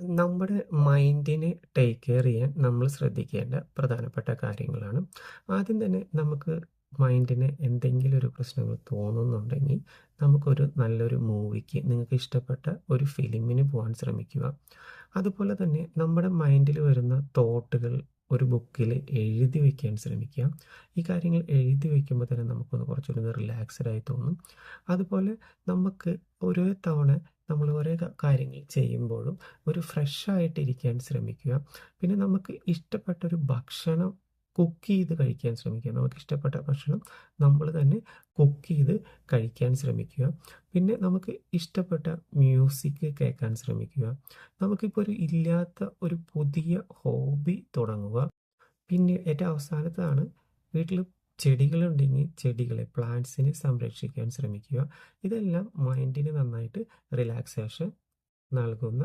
നമ്മുടെ മൈൻഡിനെ take care ചെയ്യാൻ നമ്മൾ ശ്രദ്ധിക്കേണ്ട പ്രധാനപ്പെട്ട കാര്യങ്ങളാണ്. ആദ്യം തന്നെ നമുക്ക് മൈൻഡിന് എന്തെങ്കിലും ഒരു പ്രശ്നങ്ങൾ തോന്നുന്നുണ്ടെങ്കിൽ നമുക്കൊരു നല്ലൊരു മൂവിക്ക് നിങ്ങൾക്ക് ഇഷ്ടപ്പെട്ട ഒരു ഫിലിമിന് പോകാൻ ശ്രമിക്കുക. അതുപോലെ തന്നെ നമ്മുടെ മൈൻഡിൽ വരുന്ന തോട്ടുകൾ ഒരു ബുക്കിൽ എഴുതി വയ്ക്കാൻ ശ്രമിക്കുക. ഈ കാര്യങ്ങൾ എഴുതി വയ്ക്കുമ്പോൾ തന്നെ നമുക്കൊന്ന് കുറച്ചുകൂടി റിലാക്സ്ഡ് ആയി തോന്നും. അതുപോലെ നമുക്ക് ഓരോ തവണ നമ്മൾ ഓരോ കാര്യങ്ങൾ ചെയ്യുമ്പോഴും ഒരു ഫ്രഷ് ആയിട്ട് ഇരിക്കാൻ ശ്രമിക്കുക. പിന്നെ നമുക്ക് ഇഷ്ടപ്പെട്ട ഒരു ഭക്ഷണം കുക്ക് ചെയ്ത് കഴിക്കാൻ ശ്രമിക്കുക. നമുക്ക് ഇഷ്ടപ്പെട്ട ഭക്ഷണം നമ്മൾ തന്നെ കുക്ക് ചെയ്ത് കഴിക്കാൻ ശ്രമിക്കുക. പിന്നെ നമുക്ക് ഇഷ്ടപ്പെട്ട മ്യൂസിക് കേൾക്കാൻ ശ്രമിക്കുക. നമുക്കിപ്പോൾ ഒരു ഇല്ലാത്ത ഒരു പുതിയ ഹോബി തുടങ്ങുക. പിന്നെ ഏറ്റവും അവസാനത്താണ് വീട്ടിൽ ചെടികളുണ്ടെങ്കിൽ ചെടികളെ പ്ലാന്റ്സിനെ സംരക്ഷിക്കാൻ ശ്രമിക്കുക. ഇതെല്ലാം മൈൻഡിന് നന്നായിട്ട് റിലാക്സേഷൻ നൽകുന്ന